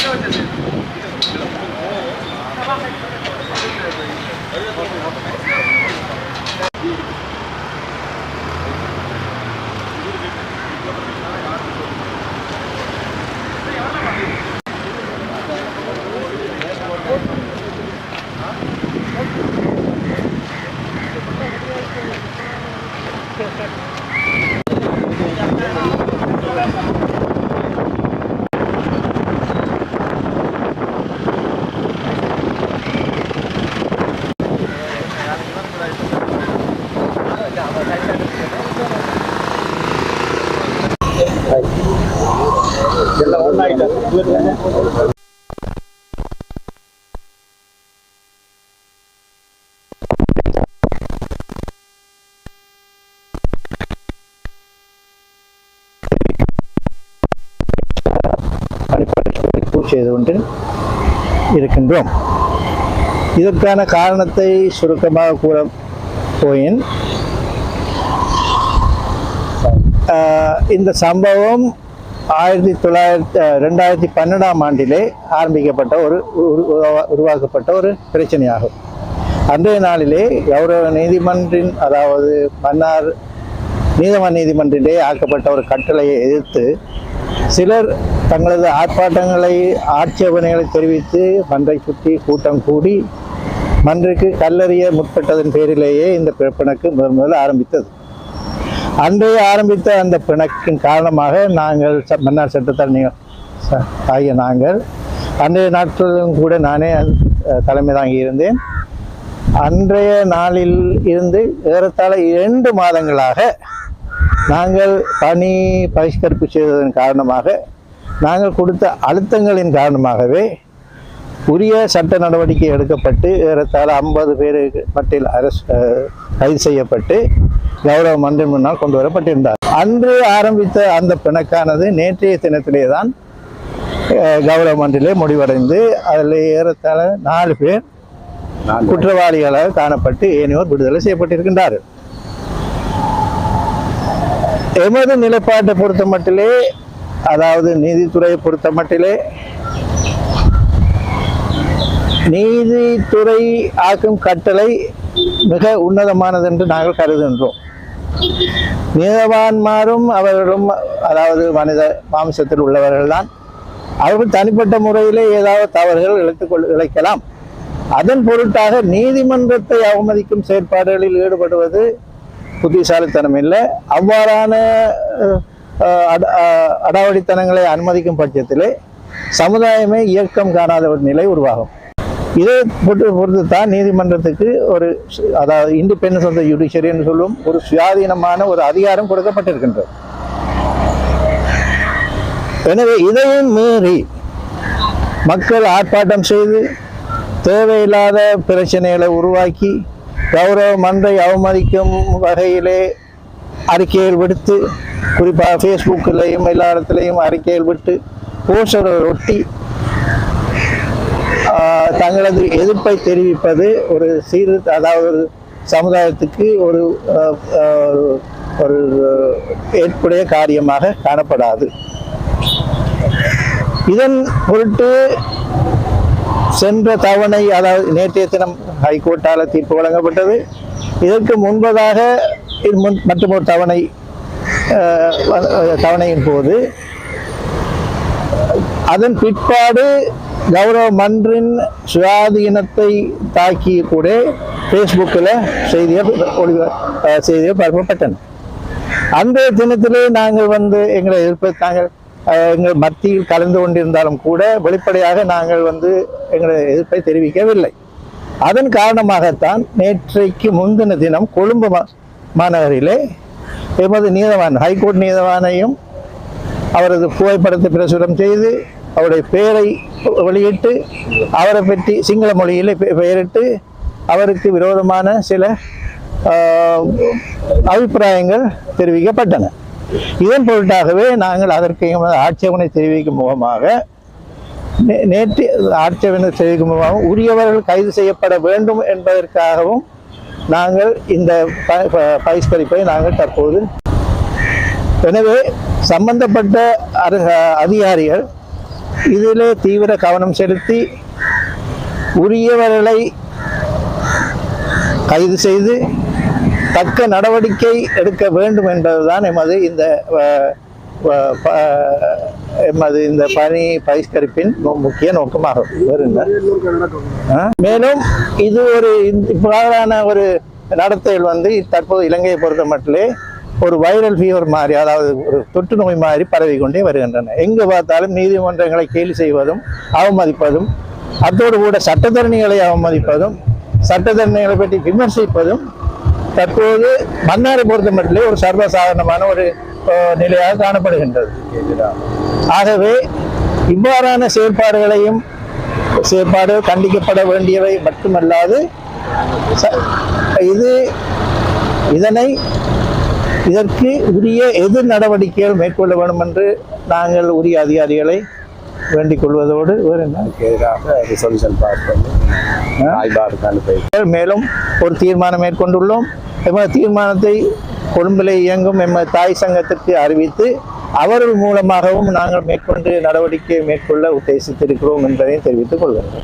ありがとうございます。செய்து இருக்கின்றோம். இதற்கான காரணத்தை சுருக்கமாக கூற போயின் ஆஹ், இந்த சம்பவம் ஆயிரத்தி தொள்ளாயிரத்தி ரெண்டாயிரத்தி பன்னெண்டாம் ஆண்டிலே ஆரம்பிக்கப்பட்ட ஒரு உரு- உருவா- உருவாக்கப்பட்ட ஒரு பிரச்சனையாகும். அன்றைய நாளிலே கௌரவ நீதிமன்றின் அதாவது மன்னார் நீதவான் நீதிமன்றிலே ஆக்கப்பட்ட ஒரு கட்டளையை எதிர்த்து சிலர் தங்களது ஆர்ப்பாட்டங்களை ஆட்சேபனைகளை தெரிவித்து மன்றை சுற்றி கூட்டம் கூடி மன்றுக்கு கல்லறிய முற்பட்டதன் பேரிலேயே இந்த பிறப்பினக்கு முதன் முதல் ஆரம்பித்தது. அன்றைய ஆரம்பித்த அந்த பிணக்கின் காரணமாக நாங்கள் ச- மன்னார் சட்டத்தரணி ச- ஆகிய நாங்கள் அன்றைய நாட்களிலும் கூட நானே தலைமை தாங்கி இருந்தேன். அன்றைய நாளில் இருந்து ஏறத்தாழ இரண்டு மாதங்களாக நாங்கள் பணி பகிஷ்கரிப்பு செய்ததன் காரணமாக நாங்கள் கொடுத்த அழுத்தங்களின் காரணமாகவே உரிய சட்ட நடவடிக்கை எடுக்கப்பட்டு ஏறத்தாழ ஐம்பது பேர் மட்டில் அரசு கைது செய்யப்பட்டு கௌரவ மன்றின் முன்னால் கொண்டு வரப்பட்டிருந்தார். அன்று ஆரம்பித்த அந்த பிணக்கானது நேற்றைய தினத்திலே தான் கௌரவ மன்றிலே முடிவடைந்து அதில் ஏறத்தாழ நாலு பேர் குற்றவாளிகளாக காணப்பட்டு ஏனையோர் விடுதலை செய்யப்பட்டிருக்கின்றார்கள் எமது நிலைப்பாட்டை பொறுத்த மட்டிலே அதாவது நீதித்துறையை பொறுத்த மட்டிலே நீதித்துறை ஆக்கும் கட்டளை மிக உன்னதமானது என்று நாங்கள் கருதுகின்றோம். நீதவான்மாரும் அவர்களும் அதாவது மனித மாம்சத்தில் உள்ளவர்கள்தான் அவர்கள் தனிப்பட்ட முறையிலே ஏதாவது தவறுகள் இழைத்துக்கொள் இழைக்கலாம். அதன் பொருட்டாக நீதிமன்றத்தை அவமதிக்கும் செயற்பாடுகளில் ஈடுபடுவது புத்திசாலித்தனம் இல்லை. அவ்வாறான அடாவடித்தனங்களை அனுமதிக்கும் பட்சத்திலே சமுதாயமே இயக்கம் காணாத ஒரு நிலை உருவாகும். இதை பொறுத்து பொறுத்து தான் நீதிமன்றத்துக்கு ஒரு அதாவது இண்டிபெண்டன்ஸ் ஆஃப் த ஜுடிஷியரின்னு சொல்லும் ஒரு சுயாதீனமான ஒரு அதிகாரம் கொடுக்கப்பட்டிருக்கின்றது. எனவே இதையும் மீறி மக்கள் ஆர்ப்பாட்டம் செய்து தேவையில்லாத பிரச்சனைகளை உருவாக்கி கௌரவ மன்றை அவமதிக்கும் வகையிலே அறிக்கைகள் விடுத்து குறிப்பாக ஃபேஸ்புக்கிலையும் எல்லா இடத்துலையும் அறிக்கைகள் விட்டு போஸ்டரை ஒட்டி தங்களது எதிர்ப்பை தெரிவிப்பது ஒரு சீர் அதாவது ஒரு சமுதாயத்துக்கு ஒரு ஒரு ஏற்புடைய காரியமாக காணப்படாது. இதன் பொருட்டு சென்ற தவணை அதாவது நேற்றைய தினம் ஹைகோர்ட்டால் தீர்ப்பு வழங்கப்பட்டது. இதற்கு முன்பதாக இது முன்- மற்றும் ஒரு தவணை தவணையின் போது அதன் பிற்பாடு கௌரவ மன்றின் சுயாதீனத்தை தாக்கி கூட ஃபேஸ்புக்கில் செய்தியை ஒளி அஹ், பரப்பப்பட்டன. அன்றைய தினத்திலே நாங்கள் வந்து எங்களை எதிர்ப்பு நாங்கள் எங்கள் மத்தியில் கலந்து கொண்டிருந்தாலும் கூட வெளிப்படையாக நாங்கள் வந்து எங்களை எதிர்ப்பை தெரிவிக்கவில்லை. அதன் காரணமாகத்தான் நேற்றைக்கு முந்தின தினம் கொழும்பு மா- மாநகரிலே எமது நீதவான் ஹைகோர்ட் நீதவானையும் அவரது புகைப்படத்தை பிரசுரம் செய்து அவருடைய பெயரை வெளியிட்டு அவரை பற்றி சிங்கள மொழியில் பெ- பெயரிட்டு அவருக்கு விரோதமான சில அபிப்பிராயங்கள் தெரிவிக்கப்பட்டன. இதன் பொருட்டாகவே நாங்கள் அதற்கு எமது ஆட்சேபனை தெரிவிக்கும் முகமாக நே- நேற்று ஆட்சேபனை தெரிவிக்கும் முகமாக உரியவர்கள் கைது செய்யப்பட வேண்டும் என்பதற்காகவும் நாங்கள் இந்த ப- ப- நாங்கள் தற்போது எனவே சம்பந்தப்பட்ட அதிகாரிகள் இதிலே தீவிர கவனம் செலுத்தி உரியவர்களை கைது செய்து தக்க நடவடிக்கை எடுக்க வேண்டும் என்பதுதான் எமது இந்த எமது இந்த பணி பகிஷ்கரிப்பின் முக்கிய நோக்கமாகும் வேறு என்ன? மேலும் இது ஒரு இந்த- இவ்வாறான ஒரு நடத்தைகள் வந்து தற்போது இலங்கையை பொறுத்த மட்டிலே ஒரு வைரல் ஃபீவர் மாதிரி அதாவது ஒரு தொற்று நோய் மாதிரி பரவி கொண்டே வருகின்றன. எங்கு பார்த்தாலும் நீதிமன்றங்களை கேலி செய்வதும் அவமதிப்பதும் அதோடு கூட சட்டத்தரணிகளை அவமதிப்பதும் சட்டத்தரணிகளை பற்றி விமர்சிப்பதும் தற்போது மன்னாரை பொறுத்த மட்டிலே ஒரு சர்வசாதாரணமான ஒரு நிலையாக காணப்படுகின்றது. ஆகவே இவ்வாறான செயற்பாடுகளையும் செயற்பாடு கண்டிக்கப்பட வேண்டியவை மட்டுமல்லாது ச- இது இதனை இதற்கு உரிய எதிர் நடவடிக்கைகள் மேற்கொள்ள வேண்டும் என்று நாங்கள் உரிய அதிகாரிகளை வேண்டிக் கொள்வதோடு வேறு என்ன? எதிராக ரிசல்யூஷன் அனுப்பி மேலும் ஒரு தீர்மானம் மேற்கொண்டுள்ளோம். எமது தீர்மானத்தை கொழும்பிலே இயங்கும் எமது தாய் சங்கத்திற்கு அறிவித்து அவர்கள் மூலமாகவும் நாங்கள் மேற்கொண்டு நடவடிக்கை மேற்கொள்ள உத்தேசித்திருக்கிறோம் என்பதை தெரிவித்துக் கொள்கிறோம்